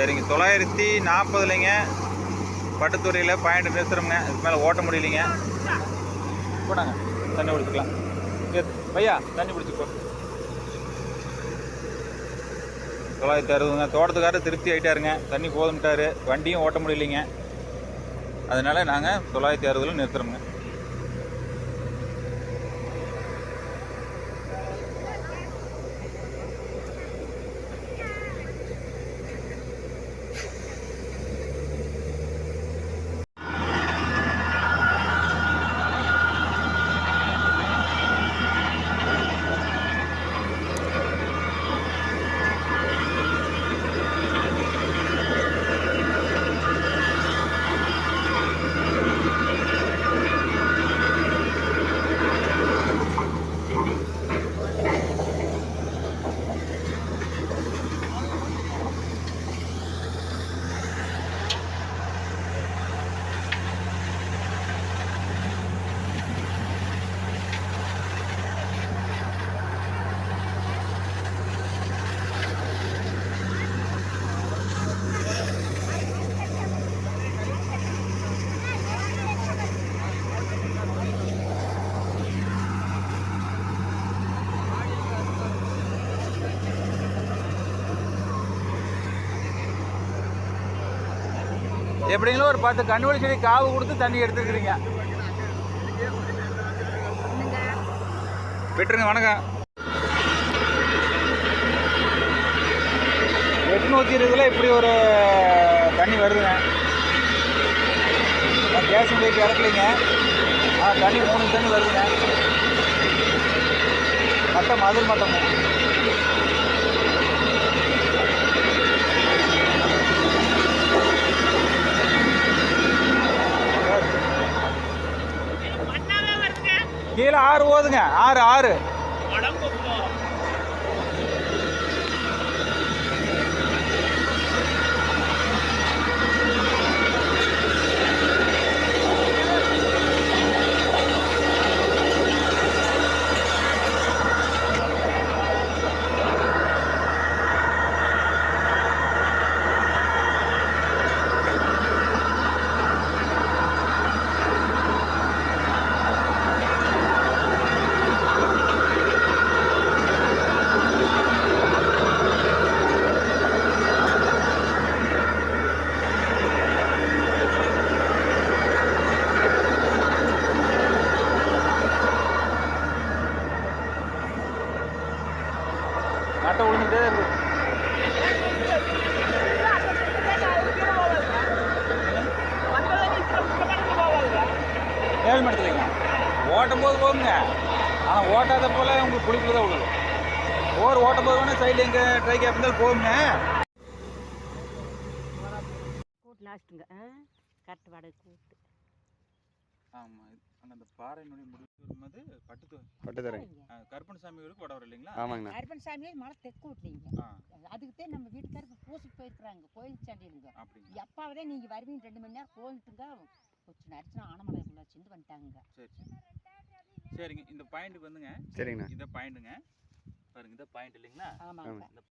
சரிங்க. தொள்ளாயிரத்தி நாற்பதுலைங்க. பட்டுத்துறையில் பாயிண்ட் பேசுகிறோம்ங்க இதுக்கு மேலே ஓட்ட முடியலைங்க. போடாங்க. தண்ணி பிடிச்சிக்கலாம் பையா தண்ணி பிடிச்சிக்கோ தொள்ளாயிரத்தி அறுபதுங்க. தோட்டத்துக்காரர் திருப்தி ஆகிட்டாருங்க தண்ணி போதும்ட்டாரு. வண்டியும் ஓட்ட முடியலைங்க. அதனால நாங்கள் தொள்ளாயிரத்தி அறுபதில் நிறுத்துறோம்ங்க. எப்படிங்களும் ஒரு பத்து கண்ணுவழி செடி காவு கொடுத்து தண்ணி எடுத்துக்கிறீங்க விட்டுருங்க வணக்கம். எட்நூற்றி இருபதுல இப்படி ஒரு தண்ணி வருதுங்க. நான் கேஸ் போயிட்டு இறக்கலைங்க ஆ தண்ணி மூணு தண்ணி வருதுங்க. மட்டம் மதுர் மட்டம் கீழே ஆறு ஓதுங்க. ஆறு ஆறு. நட்டை விழுந்துட்டே இருக்கு ஏழு மடத்துலைங்க ஓட்டும் போது போகுங்க. ஆனால் ஓட்டாத போல உங்களுக்கு குளிப்பில் தான் விழுது ஓர் ஓட்டும் போது வேணால் சைடில் எங்கே ட்ரை கேப் இருந்தாலும் போகுங்க கூட்டு லாஸ்ட்டுங்க கரெக்ட் வாடகை கூட்டு. ஆமாம் அங்கே அந்த பாறையினுடைய முடிவு வரும்போது பட்டு பட்டுத்தரை கருப்பன் சாமி வீடுக்கு வர இல்லைங்களா ஆமாங்கண்ணா. அர்பன் சாமியே மழை தெற்கு விட்டீங்க. ஆ. அதுக்குத்தே நம்ம வீட்டுக்காரருக்கு பூசிட்டு போயிருக்கிறாங்க கோயில் சண்டையிலுங்க. அப்படிங்களா? எப்பாவதே நீங்க வருவீங்க ரெண்டு மணி நேரம் போயிட்டுங்க கொஞ்சம் நடிச்சுனா ஆனமலை உள்ள சிந்து வந்துட்டாங்க. சரி சரி. சரிங்க இந்த பாயிண்ட்டுக்கு வந்துங்க. சரிங்கண்ணா. இதை பாயிண்ட்டுங்க. பாருங்க இதை பாயிண்ட் இல்லைங்களா? ஆமாங்க.